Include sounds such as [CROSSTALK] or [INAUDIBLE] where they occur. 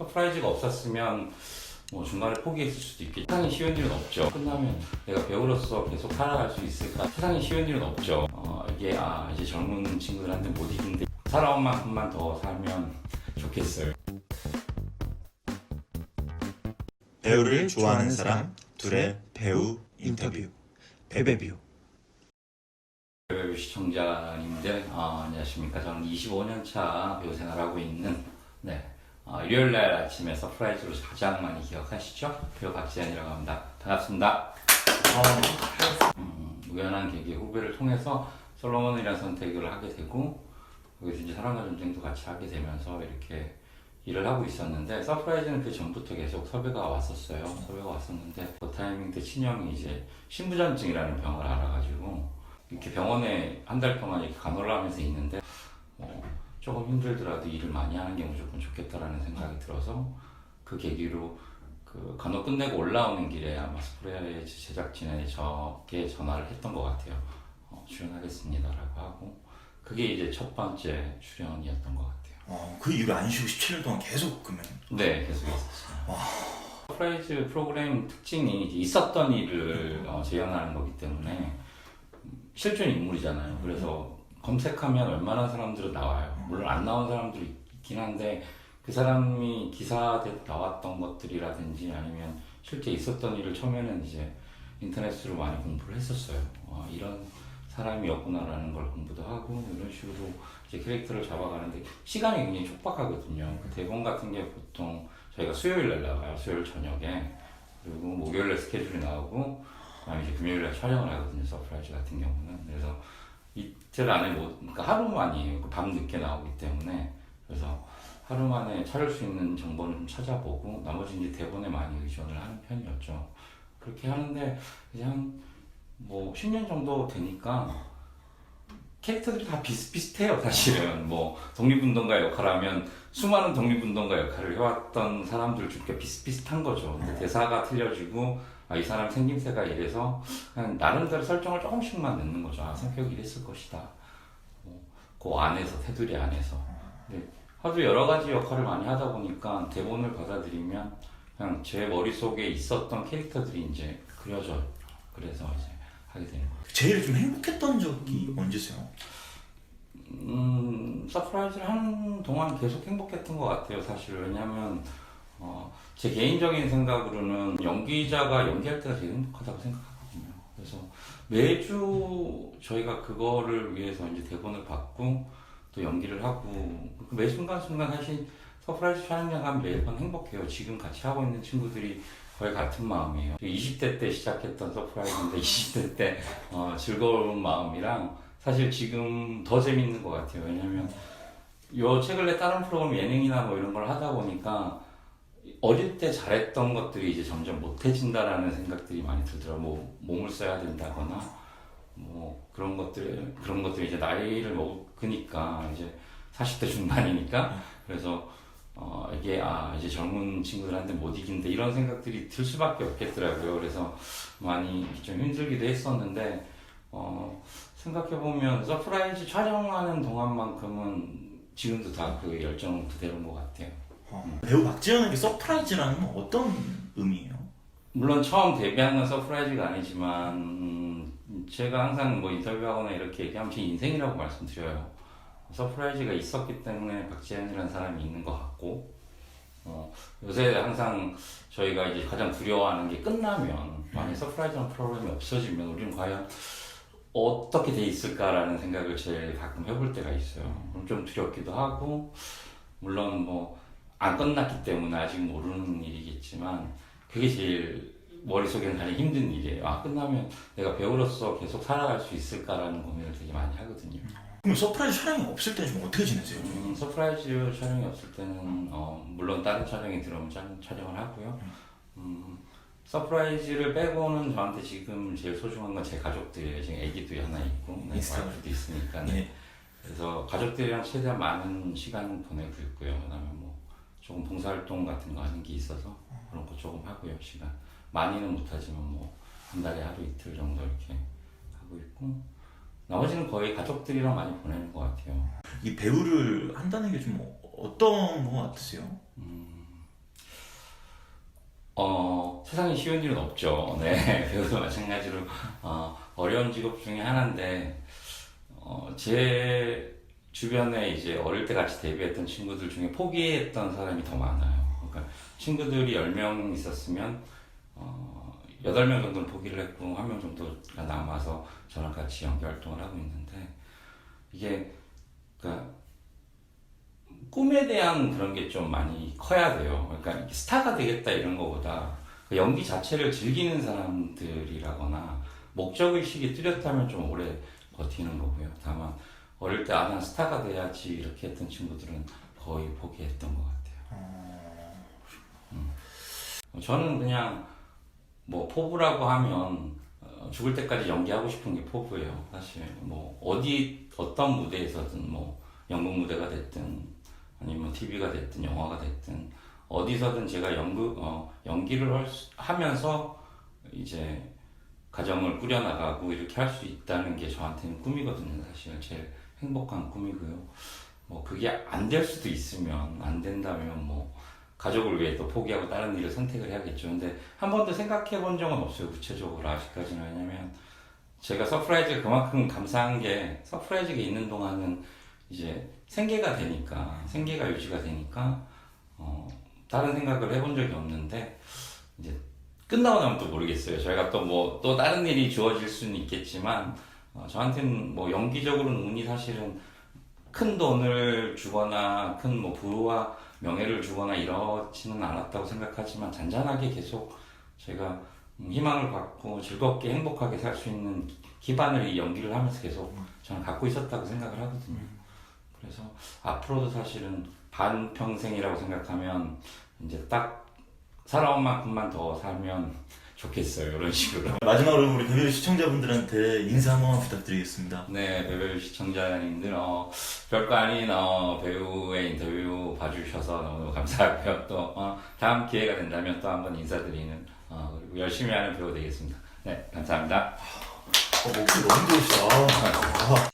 서프라이즈가 없었으면 뭐 중간에 포기했을 수도 있겠죠. 세상에 쉬운 일은 없죠. 끝나면 내가 배우로서 계속 살아갈 수 있을까? 세상에 쉬운 일은 없죠. 어, 이게 아 이제 젊은 친구들한테 못 이긴데 살아온 만큼만 더 살면 좋겠어요. 배우를 좋아하는 사람 둘의 배우 인터뷰 베베뷰 배우 시청자님들 어, 안녕하십니까 저는 25년 차 배우 생활하고 있는 일요일 날 아침에 서프라이즈로 가장 많이 기억하시죠? 배우 박지현이라고 합니다. 반갑습니다. 음, 우연한 계기 후배를 통해서 솔로몬이라는 선택을 하게 되고 거기서 이제 사랑과 전쟁도 같이 하게 되면서 이렇게 일을 하고 있었는데 서프라이즈는 그 전부터 계속 섭외가 왔었어요. 섭외가 왔었는데 그 타이밍 때 친형이 이제 신부전증이라는 병을 알아가지고 이렇게 병원에 한 달 동안 이렇게 간호를 하면서 있는데 어, 조금 힘들더라도 일을 많이 하는 게 무조건 좋겠다라는 생각이 들어서 그 계기로 그 간호 끝내고 올라오는 길에 아마 스프레이즈 제작진에 저게 전화를 했던 것 같아요. 어, 출연하겠습니다라고 하고 그게 이제 첫 번째 출연이었던 것 같아요. 어, 그 이후로 안 쉬고 17년 동안 계속 그러면 네, 계속 있었어요. 서프라이즈 프로그램 특징이 있었던 일을 어, 재현하는 거기 때문에 음, 실존 인물이잖아요. 그래서 검색하면 웬만한 사람들은 나와요. 물론 안 나온 사람도 있긴 한데 그 사람이 기사에 나왔던 것들이라든지 아니면 실제 있었던 일을 처음에는 이제 인터넷으로 많이 공부를 했었어요. 어, 이런 사람이었구나라는 걸 공부도 하고 이런 식으로 이제 캐릭터를 잡아가는데 시간이 굉장히 촉박하거든요. 그 대본 같은 게 보통 저희가 수요일 날 나가요. 수요일 저녁에 그리고 목요일 날 스케줄이 나오고 그다음에 이제 금요일 날 촬영을 하거든요. 서프라이즈 같은 경우는 그래서 이틀 안에 뭐 그러니까 하루만이에요. 그밤 늦게 나오기 때문에 그래서 하루 만에 찾을 수 있는 정보를 좀 찾아보고 나머지 이제 대본에 많이 의존을 하는 편이었죠. 그렇게 하는데 이제 한뭐 10년 정도 되니까 캐릭터들이 다 비슷비슷해요, 사실은. 뭐, 독립운동가 역할하면 수많은 독립운동가 역할을 해왔던 사람들 중에 비슷비슷한 거죠. 근데 대사가 틀려지고, 아, 이 사람 생김새가 이래서, 그냥 나름대로 설정을 조금씩만 넣는 거죠. 아, 성격이 이랬을 것이다. 뭐, 그 안에서, 테두리 안에서. 근데 하도 여러 가지 역할을 많이 하다 보니까 대본을 받아들이면 그냥 제 머릿속에 있었던 캐릭터들이 이제 그려져요. 그래서 이제 하게 되는 거예요. 제일 좀 행복했던 적이 언제세요? 음, 서프라이즈를 하는 동안 계속 행복했던 것 같아요, 사실. 왜냐면, 어, 제 개인적인 생각으로는 연기자가 연기할 때가 제일 행복하다고 생각하거든요. 그래서 매주 저희가 그거를 위해서 이제 대본을 받고 또 연기를 하고 그매 순간순간 사실 서프라이즈 촬영장 가면 매번 행복해요. 지금 같이 하고 있는 친구들이 거의 같은 마음이에요. 20대 때 시작했던 서프라이즈인데 [LAUGHS] 20대 때 어, 즐거운 마음이랑 사실 지금 더 재밌는 것 같아요. 왜냐면 요 최근 에 다른 프로그램 예능이나 뭐 이런 걸 하다 보니까 어릴 때 잘했던 것들이 이제 점점 못해진다라는 생각들이 많이 들더라고요. 뭐 몸을 써야 된다거나 뭐 그런 것들 그런 것들이 이제 나이를 먹으니까 이제 40대 중반이니까 그래서 어 이게 아 이제 젊은 친구들한테 못 이긴다 이런 생각들이 들 수밖에 없겠더라고요. 그래서 많이 좀 힘들기도 했었는데 어 생각해 보면 서프라이즈 촬영하는 동안만큼은 지금도 다 그 열정 그대로인 것 같아요. 어, 배우 박지현에게 서프라이즈라는 건 어떤 의미예요? 물론 처음 데뷔하는 서프라이즈가 아니지만 음, 제가 항상 뭐 인터뷰하거나 이렇게 얘기하면 제 인생이라고 말씀드려요. 서프라이즈가 있었기 때문에 박지현이라는 사람이 있는 것 같고 어, 요새 항상 저희가 이제 가장 두려워하는 게 끝나면 만약 서프라이즈라는 프로그램이 없어지면 우리는 과연 어떻게 돼 있을까라는 생각을 제일 가끔 해볼 때가 있어요. 좀 두렵기도 하고 물론 뭐 안 끝났기 때문에 아직 모르는 일이겠지만 그게 제일 머릿속에는 가장 힘든 일이에요. 아, 끝나면 내가 배우로서 계속 살아갈 수 있을까라는 고민을 되게 많이 하거든요. 그럼 서프라이즈 촬영이 없을 때 좀 어떻게 지내세요? 음, 서프라이즈 촬영이 없을 때는, 어, 물론 다른 촬영이 들어오면 촬- 촬영을 하고요. 음, 서프라이즈를 빼고는 저한테 지금 제일 소중한 건 제 가족들이에요. 지금 애기도 하나 있고, 네, 있어요. 와이프도 있으니까. 네. 그래서 가족들이랑 최대한 많은 시간 보내고 있고요. 그다음에 뭐 조금 봉사활동 같은 거 하는 게 있어서 그런 거 조금 하고요. 시간 많이는 못하지만 뭐 한 달에 하루 이틀 정도 이렇게 하고 있고 나머지는 거의 가족들이랑 많이 보내는 것 같아요. 이 배우를 한다는 게 좀 어떤 거 같으세요? 음, 어, 세상에 쉬운 일은 없죠. [LAUGHS] 네, 배우도 마찬가지로 어, 어려운 직업 중에 하나인데 어, 제 주변에 이제 어릴 때 같이 데뷔했던 친구들 중에 포기했던 사람이 더 많아요. 그러니까 친구들이 10명 있었으면 어, 8명 정도는 포기를 했고 한명 정도가 남아서 저랑 같이 연기 활동을 하고 있는데 이게 그러니까 꿈에 대한 그런 게 좀 많이 커야 돼요. 그러니까 스타가 되겠다 이런 거보다 그 연기 자체를 즐기는 사람들이라거나 목적의식이 뚜렷하면 좀 오래 버티는 거고요. 다만 어릴 때 아, 난 스타가 돼야지 이렇게 했던 친구들은 거의 포기했던 것 같아요. 음. 저는 그냥 뭐 포부라고 하면 어, 죽을 때까지 연기하고 싶은 게 포부예요. 사실 뭐 어디 어떤 무대에서든 뭐 연극 무대가 됐든 아니면 TV가 됐든 영화가 됐든 어디서든 제가 연극 어, 연기를 할 수- 하면서 이제 가정을 꾸려나가고 이렇게 할 수 있다는 게 저한테는 꿈이거든요. 사실 제일 행복한 꿈이고요. 뭐 그게 안 될 수도 있으면 안 된다면 뭐 가족을 위해 또 포기하고 다른 일을 선택을 해야겠죠. 근데 한 번도 생각해 본 적은 없어요. 구체적으로 아직까지는 왜냐면 제가 서프라이즈가 그만큼 감사한 게 서프라이즈가 있는 동안은 이제 생계가 되니까 생계가 유지가 되니까 어, 다른 생각을 해본 적이 없는데 이제 끝나고 나면 또 모르겠어요. 저희가 또 뭐 또 다른 일이 주어질 수는 있겠지만 어, 저한테는 뭐 연기적으로는 운이 사실은 큰 돈을 주거나 큰 뭐 부와 명예를 주거나 이러지는 않았다고 생각하지만 잔잔하게 계속 제가 음, 희망을 갖고 즐겁게 행복하게 살 수 있는 기반을 이 연기를 하면서 계속 저는 갖고 있었다고 생각을 하거든요. 그래서 앞으로도 사실은 반평생이라고 생각하면 이제 딱 살아온 만큼만 더 살면 좋겠어요. 이런 식으로. [LAUGHS] 마지막으로 우리 배우 시청자분들한테 인사 한번 부탁드리겠습니다. 네, 배우 시청자님들, 어, 별거 아닌, 어, 배우의 인터뷰 봐주셔서 너무너무 감사하고요. 또, 어, 다음 기회가 된다면 또 한번 인사드리는, 어, 그리고 열심히 하는 배우 되겠습니다. 네, 감사합니다. 어, 목소리 너무 좋으시다. 아,